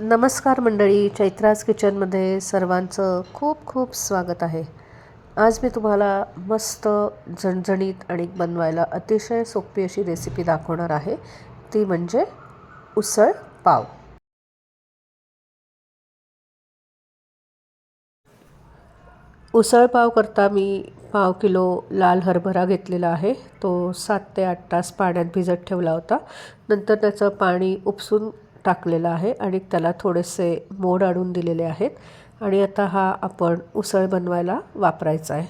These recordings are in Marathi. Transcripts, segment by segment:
नमस्कार मंडळी चैत्राज किचनमध्ये सर्वांचं खूप खूप स्वागत आहे. आज मी तुम्हाला मस्त झणझणीत आणि बनवायला अतिशय सोपी अशी रेसिपी दाखवणार आहे. ती म्हणजे उसळ पाव. उसळ पाव करता मी पाव किलो लाल हरभरा घेतलेला आहे. तो सात ते आठ तास पाण्यात भिजत ठेवला होता. नंतर त्याचं पाणी उपसून टाकलेलं आहे आणि त्याला थोडेसे मोड आणून दिलेले आहेत. आणि आता हा आपण उसळ बनवायला वापरायचा आहे.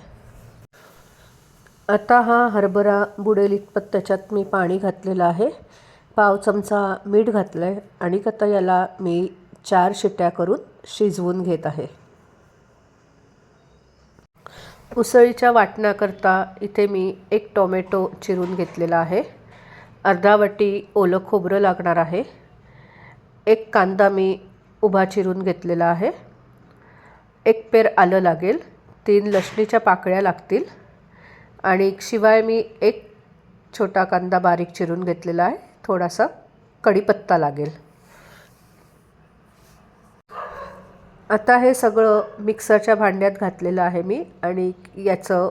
आता हा हरभरा बुडेल इतपत त्याच्यात मी पाणी घातलेलं आहे. पाव चमचा मीठ घातलं आहे आणि आता याला मी चार शिट्ट्या करून शिजवून घेत आहे. उसळीच्या वाटण्याकरता इथे मी एक टोमॅटो चिरून घेतलेला आहे. अर्धा वाटी ओलं खोबरं लागणार आहे. एक कांदा मी उभा चिरून घेतलेला आहे. एक पेर आलं लागेल. तीन लसणीच्या पाकळ्या लागतील. आणि शिवाय मी एक छोटा कांदा बारीक चिरून घेतलेला आहे. थोडासा कढीपत्ता लागेल. आता हे सगळं मिक्सरच्या भांड्यात घातलेलं आहे मी. आणि याचं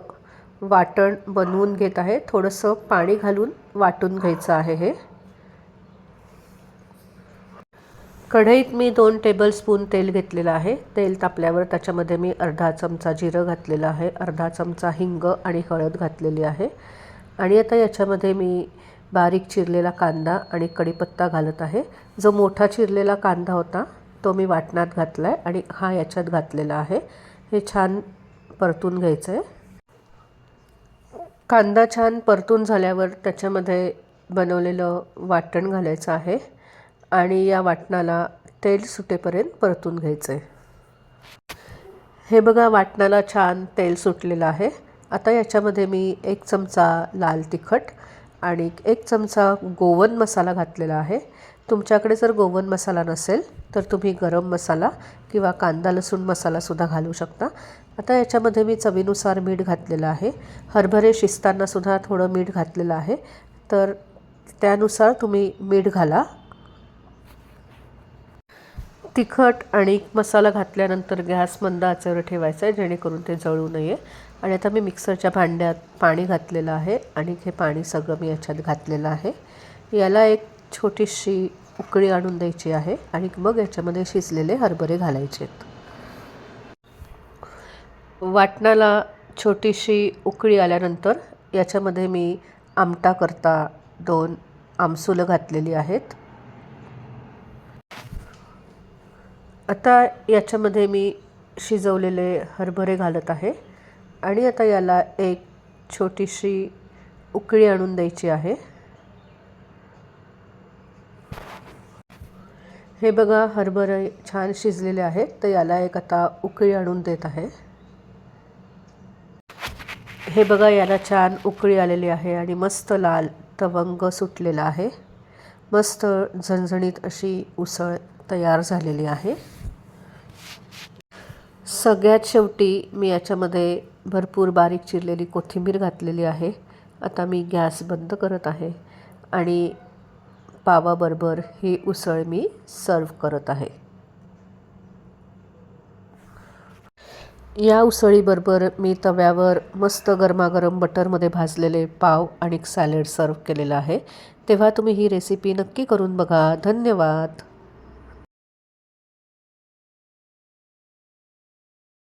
वाटण बनवून घेत आहे. थोडंसं पाणी घालून वाटून घ्यायचं आहे हे. कढईत मी दोन टेबलस्पून तेल घेतलेलं आहे. तेल तापल्यावर त्याच्यामध्ये मी अर्धा चमचा जिरं घातलेलं आहे. अर्धा चमचा हिंग आणि हळद घातलेली आहे. आणि आता याच्यामध्ये मी बारीक चिरलेला कांदा आणि कढीपत्ता घालत आहे. जो मोठा चिरलेला कांदा होता तो मी वाटणात घातला आहे आणि हा याच्यात घातलेला आहे. हे छान परतून घ्यायचं आहे कांदा छान परतून झाल्यावर त्याच्यामध्ये बनवलेलं वाटण घालायचं आहे. आणि या वाटणाला तेल सुटेपर्यंत परतून घ्यायचं आहे हे बघा वाटणाला छान तेल सुटलेलं आहे. आता याच्यामध्ये मी एक चमचा लाल तिखट आणि एक चमचा गोवन मसाला घातलेला आहे. तुमच्याकडे जर गोवन मसाला नसेल तर तुम्ही गरम मसाला किंवा कांदा लसूण मसालासुद्धा घालू शकता. आता याच्यामध्ये मी चवीनुसार मीठ घातलेलं आहे. हरभरे शिजतानासुद्धा थोडं मीठ घातलेलं आहे. तर त्यानुसार तुम्ही मीठ घाला. तिखट आणि मसाला घातल्यानंतर गॅस मंद आचेवर ठेवायचा आहे जेणेकरून ते जळू नये. आणि आता मी मिक्सरच्या भांड्यात पाणी घातलेलं आहे आणि हे पाणी सगळं मी याच्यात घातलेलं आहे. याला एक छोटीशी उकळी आणून द्यायची आहे आणि मग याच्यामध्ये शिजलेले हरभरे घालायचे आहेत. वाटणाला छोटीशी उकळी आल्यानंतर याच्यामध्ये मी आमटा करता दोन आमसुलं घातलेली आहेत. आता याच्यामध्ये मी शिजवलेले हरभरे घालत आहे आणि आता याला एक छोटीशी उकळी आणून द्यायची आहे. हे बघा हरभरे छान शिजलेले आहेत तर याला एक आता उकळी आणून देत आहे. हे बघा याला छान उकळी आलेली आहे आणि मस्त लाल तवंग सुटलेला आहे. मस्त झणझणीत अशी उसळ तयार झालेली आहे. सगळ्यात शेवटी मी याच्यामध्ये भरपूर बारीक चिरलेली कोथिंबीर घातलेली आहे. आता मी गॅस बंद करत आहे आणि पावाबरोबर ही उसळ मी सर्व करत आहे. या उसळीबरोबर मी तव्यावर मस्त गरमागरम बटरमध्ये भाजलेले पाव आणि सॅलड सर्व केलेलं आहे. तेव्हा तुम्ही ही रेसिपी नक्की करून बघा. धन्यवाद.